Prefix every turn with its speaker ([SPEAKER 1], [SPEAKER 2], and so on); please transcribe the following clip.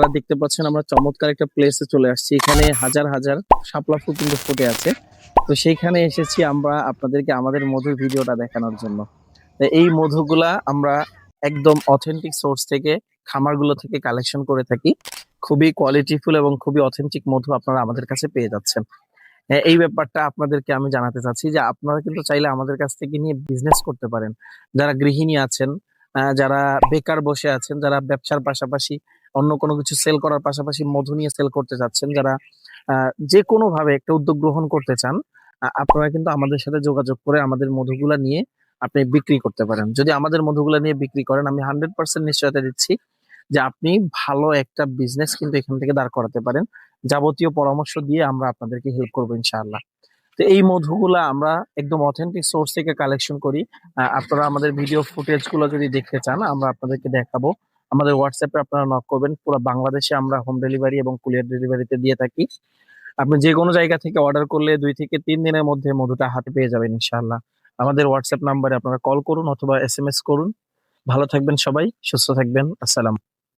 [SPEAKER 1] আপনারা দেখতে পাচ্ছেন আমরা চমৎকার একটা প্লেসে চলে আসছি। এখানে হাজার হাজার শাপলা ফুল কিন্তু ফুটে আছে। তো সেইখানে এসেছি আমরা আপনাদেরকে আমাদের মধুর ভিডিওটা দেখানোর জন্য। এই মধুগুলা আমরা একদম অথেন্টিক সোর্স থেকে খামারগুলো থেকে কালেকশন করে থাকি। খুবই কোয়ালিটিফুল এবং খুবই অথেন্টিক মধু আপনারা আমাদের কাছে পেয়ে যাচ্ছেন। হ্যাঁ, এই ব্যাপারটা আপনাদেরকে আমি জানাতে চাচ্ছি যে আপনারা কিন্তু চাইলে আমাদের কাছ থেকে নিয়ে বিজনেস করতে পারেন। যারা গৃহিণী আছেন যারা বেকার বসে আছেন যারা ব্যবসার পাশাপাশি অন্য কোনো কিছু সেল করার পাশাপাশি মধু নিয়ে সেল করতে চাচ্ছেন, যারা যে কোনো ভাবে একটা উদ্যোগ গ্রহণ করতে চান আপনারা কিন্তু আমাদের সাথে যোগাযোগ করে আমাদের মধুগুলা নিয়ে আপনি বিক্রি করতে পারেন। যদি আমাদের মধুগুলা নিয়ে বিক্রি করেন, আমি হান্ড্রেড পার্সেন্ট নিশ্চয়তা দিচ্ছি যে আপনি ভালো একটা বিজনেস কিন্তু এখান থেকে দাঁড় করাতে পারেন। যাবতীয় পরামর্শ দিয়ে আমরা আপনাদেরকে হেল্প করব ইনশাআল্লাহ। তো এই মধুগুলা আমরা একদম অথেন্টিক সোর্স থেকে কালেকশন করি। আপনারা আমাদের ভিডিও ফুটেজগুলো যদি দেখতে চান, আমরা আপনাদেরকে দেখাবো। আমাদের হোয়াটসঅ্যাপে আপনারা নক করবেন। পুরো বাংলাদেশে আমরা হোম ডেলিভারি এবং কুরিয়ার ডেলিভারিতে দিয়ে থাকি। আপনি যে কোনো জায়গা থেকে অর্ডার করলে দুই থেকে তিন দিনের মধ্যে মধুটা হাতে পেয়ে যাবেন ইনশাআল্লাহ। আমাদের হোয়াটসঅ্যাপ নাম্বারে আপনারা কল করুন অথবা এস করুন। ভালো থাকবেন সবাই, সুস্থ থাকবেন। আসসালাম